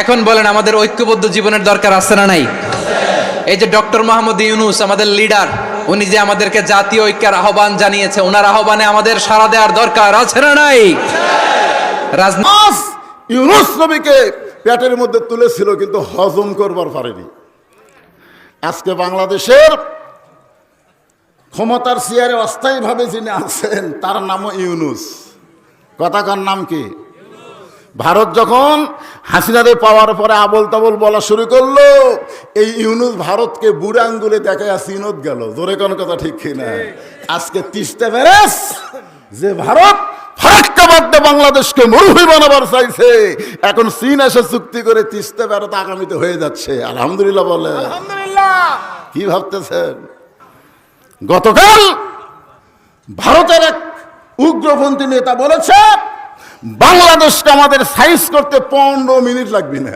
এখন বলেন, আমাদের ঐক্যবদ্ধ জীবনের দরকার আছে না নাই? এই যে ডক্টর মোহাম্মদ ইউনুস, আমাদের লিডার, উনি যে আমাদেরকে জাতীয় ঐক্যের আহ্বান জানিয়েছে ওনার আহ্বানে আমাদের সাড়া দেওয়ার দরকার আছে না নাই? রাজনীতি ইউনুস নবীকে পেটের মধ্যে তুলেছিল, কিন্তু হজম করবার পারেনি। আজকে বাংলাদেশের ক্ষমতার চেয়ারে অস্থায়ীভাবে যিনি আছেন, তার নামও ইউনুস। কথাকার নাম কি? ভারত যখন হাসিনারে পাওয়ার পরে আবল তাবল বলা শুরু করল এই ইউনুস ভারতকে বুড়া আঙ্গুলে দেখে সিনত গেল। জোরে কোন কথা ঠিক কিনা আজকে তিস্তা ব্যারেস যে ভারত ফারাক্কা বাদে বাংলাদেশকে মরুভূমি বানাবার চাইছে এখন চীন এসে চুক্তি করে তিস্তা ব্যারত আগামীতে হয়ে যাচ্ছে। আলহামদুলিল্লাহ বলে। কি ভাবতেছেন? গতকাল ভারতের এক উগ্রপন্থী নেতা বলেছে বাংলাদেশকে আমাদের সাইজ করতে পনেরো মিনিট লাগবে না।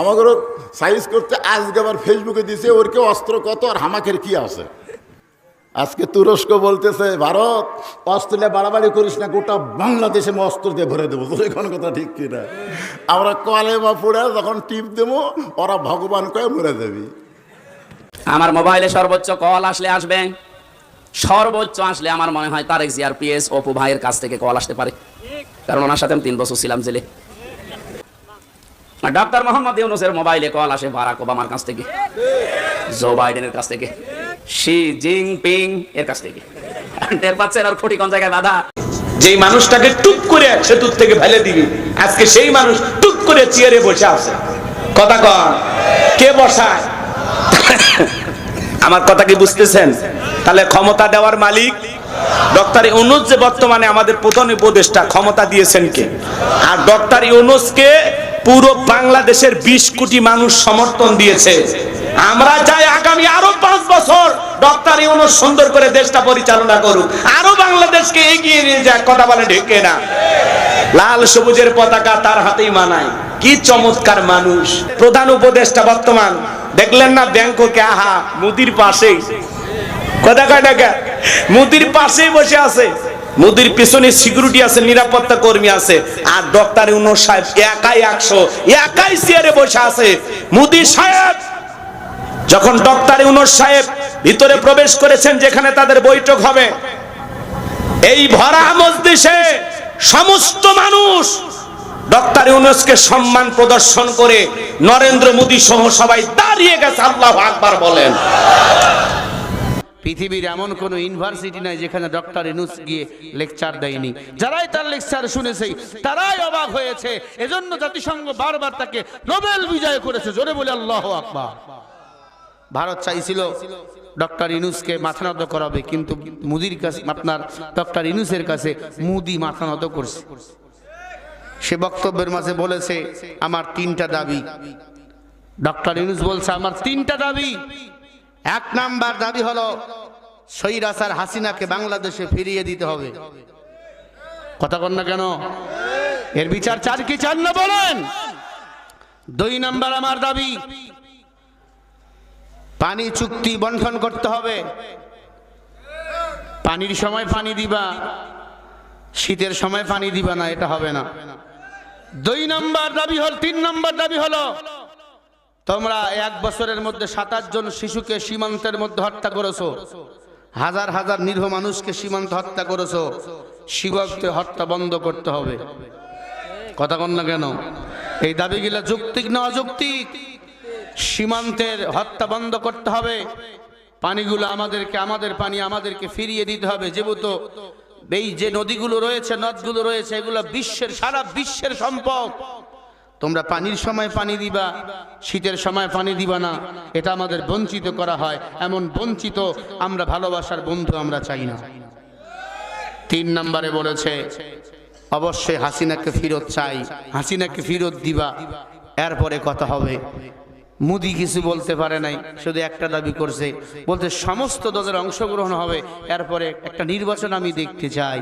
আমাদেরও সাইজ করতে আজকে আবার ফেসবুকে দিছে ওর কেউ অস্ত্র কত আর হামাকের কি আছে? আজকে তুরস্ক বলতেছে ভারত অস্ট্রেলিয়া বাড়াবাড়ি করিস না গোটা বাংলাদেশে আমি অস্ত্র দিয়ে ভরে দেবো। তোর এখন কথা ঠিক কিনা? আমরা কলে বা পুড়ে যখন টিপ দেবো ওরা ভগবান কয়ে মরে যাবি। আমার মোবাইলে সর্বোচ্চ কল আসলে আসবে। সর্বোচ্চ আসলে আমার মনে হয় তারেক জিআরপিএস অপু ভাইয়ের কাছ থেকে কল আসতে পারে। কারণ ওনার সাথে আমি তিন বছর ছিলাম জেলে। আর ডাক্তার মোহাম্মদ ইউনুসের মোবাইলে কল আসে বারাক ওবামার কাছ থেকে জো বাইডেনের কাছ থেকে শি জিং পিং এর কাছ থেকে। টের পাচ্ছেন আর খুঁটি কোন জায়গায় বাধা? যেই মানুষটাকে টুক করে সেতুর থেকে ফেলে দিবি আজকে সেই মানুষ টুক করে চেয়ারে বসে আছে। কথা কন কে বসায়? আমার কথা কি বুঝতেছেন? তাহলে ক্ষমতা দেওয়ার মালিক ডক্টর ইউনুস যে বর্তমানে আমাদের প্রধান উপদেষ্টা, ক্ষমতা দিয়েছেন কে? আর ডক্টর ইউনুসকে পুরো বাংলাদেশের বিশ কোটি মানুষ সমর্থন দিয়েছে। আমরা চাই আগামী আরও পাঁচ বছর ডক্টর ইউনুস সুন্দর করে দেশটা পরিচালনা করুক। আরও বাংলাদেশকে এগিয়ে নিয়ে যাক, কথা বলে ঢেকে না। লাল সবুজের পতাকা তার হাতেই মানায়। কি চমৎকার মানুষ। প্রধান উপদেষ্টা বর্তমান, দেখলেন না ব্যাংককে? আহা, মুদির পাশেই। কথা কয় টাকা মুদির পাশেই বসে আছে। মুদির পিছনে সিকিউরিটি আছে, নিরাপত্তা কর্মী আছে। আর ডক্টর ইউনুস সাহেব একাই একশো, একাই চেয়ারে বসে আছে। মুদি সাহেব, যখন ডক্টর ইউনুস সাহেব ভিতরে প্রবেশ করেছেন, যেখানে তাদের বৈঠক হবে, এই ভরা মজলিসে সমস্ত মানুষ ডক্টর ইউনুসকে সম্মান প্রদর্শন করে নরেন্দ্র মোদী সহ সবাই দাঁড়িয়ে গেছে। আল্লাহ আকবার বলেন। পৃথিবীর এমন কোন ইউনিভার্সিটি নাই যেখানে ডক্টর ইনুস গিয়ে লেকচার দেয়নি। যারাই তার লেকচার শুনেছে তারাই অবাক হয়েছে। এজন্য জাতিসংঘ বারবার তাকে নোবেল বিজয় করেছে। জোরে বলে আল্লাহ আকবার। ভারত চাইছিল ডক্টর ইনুসকে মাথা নত করাবে, কিন্তু মুদির কাছে, আপনার ডক্টর ইনুসের কাছে মুদি মাথা নত করছে। সে বক্তব্যের মাঝে বলেছে, আমার তিনটা দাবি। ডক্টর ইউনুস বলছে, আমার তিনটা দাবি। এক নাম্বার দাবি হলো সৈরাসার হাসিনাকে বাংলাদেশে ফিরিয়ে দিতে হবে। কথা কন না কেন? এর বিচার চার কি চান না বলেন? দুই নাম্বার আমার দাবি, পানি চুক্তি বন্টন করতে হবে। পানির সময় পানি দিবা, শীতের সময় পানি দিবা না, এটা হবে না। দুই নাম্বার দাবি হল, তিন নাম্বার দাবি হলো, তোমরা এক বছরের মধ্যে সাতাশ জন শিশুকে সীমান্তের মধ্যে হত্যা করেছ। হাজার হাজার নিরীহ মানুষকে সীমান্ত হত্যা করেছ। শিবককে হত্যা বন্ধ করতে হবে। কথা কন না কেন? এই দাবিগুলা যৌক্তিক না অযৌক্তিক? সীমান্তের হত্যা বন্ধ করতে হবে। পানিগুলো আমাদেরকে, আমাদের পানি আমাদেরকে ফিরিয়ে দিতে হবে। যেহেতু এই যে নদীগুলো রয়েছে, নদগুলো রয়েছে, এগুলো বিশ্বের, সারা বিশ্বের সম্পদ। তোমরা পানির সময় পানি দিবা, শীতের সময় পানি দিবা না। এটা আমাদের বঞ্চিত করা হয়। এমন বঞ্চিত আমরা, ভালোবাসার বন্ধু আমরা চাই না। তিন নম্বরে বলেছে, অবশ্যই হাসিনাকে ফিরত চাই। হাসিনাকে ফিরত দিবা। এরপরে কথা হবে। মুদি কিছু বলতে পারে নাই, শুধু একটা দাবি করছে। বলতে সমস্ত দলের অংশগ্রহণ হবে, এরপরে একটা নির্বাচন আমি দেখতে চাই।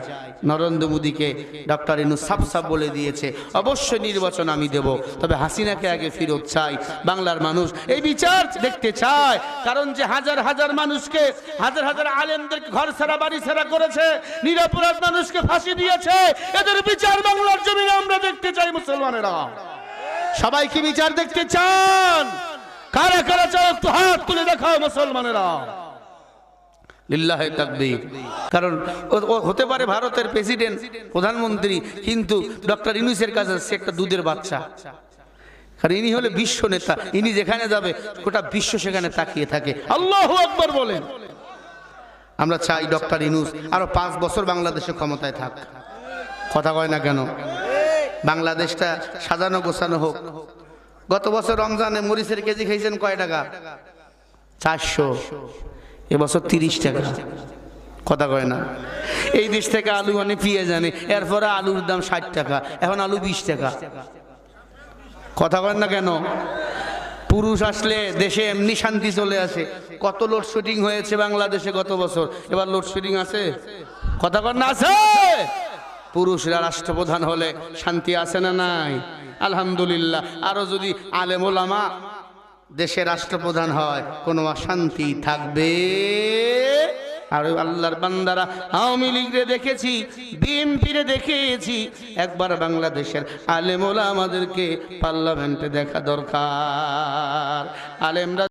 নরেন্দ্র মোদীকে ডক্টর ইনু সাপ বলে দিয়েছে, অবশ্যই নির্বাচন আমি দেব, তবে হাসিনাকে আগে ফেরত চাই, বাংলার মানুষ এই বিচার দেখতে চায়। কারণ যে হাজার হাজার মানুষকে, হাজার হাজার আলেমদেরকে ঘর ছাড়া, বাড়ি ছাড়া করেছে, নিরাপরাধ মানুষকে ফাঁসি দিয়েছে, এদের বিচার বাংলার জমিনে আমরা দেখতে চাই মুসলমানেরা। সবাই কি বিচার দেখতে চান? কারা কারা চাও একটু হাত তুলে দেখাও মুসলমানেরা। লিল্লাহে তাকবীর। কারণ হতে পারে ভারতের প্রেসিডেন্ট প্রধানমন্ত্রী কিন্তু ডক্টর ইউনুসের কাছে সে একটা দুধের বাচ্চা। কারণ ইনি হলে বিশ্ব নেতা ইনি যেখানে যাবে গোটা বিশ্ব সেখানে তাকিয়ে থাকে। আল্লাহ আকবর বলেন। আমরা চাই ডক্টর ইনুস আরও পাঁচ বছর বাংলাদেশে ক্ষমতায় থাক। কথা কয় না কেন? বাংলাদেশটা সাজানো, গোছানো হোক। গত বছর রমজানে মরিচের কেজি খেয়েছেন কয় টাকা? চারশো। এবছর তিরিশ টাকা। কথা কয় না। এই দেশ থেকে আলু আনে পেঁয়াজ আনে এরপরে আলুর দাম ষাট টাকা। এখন আলু বিশ টাকা। কথা কয় না কেন? পুরুষ আসলে দেশে এমনি শান্তি চলে আসে। কত লোডশেডিং হয়েছে বাংলাদেশে গত বছর। এবার লোডশেডিং আছে? কথা কর না? আছে! পুরুষরা রাষ্ট্রপ্রধান হলে শান্তি আছে না নাই? আলহামদুলিল্লাহ। আরও যদি আলেমোলামা দেশে রাষ্ট্রপ্রধান হয়, কোনো অশান্তি থাকবে? আর আল্লাহর বান্দারা, আওয়ামী লীগরে দেখেছি, বিএনপিরে দেখেছি। একবার বাংলাদেশের আলেমোলা আমাদেরকে পার্লামেন্টে দেখা দরকার। আলেমরা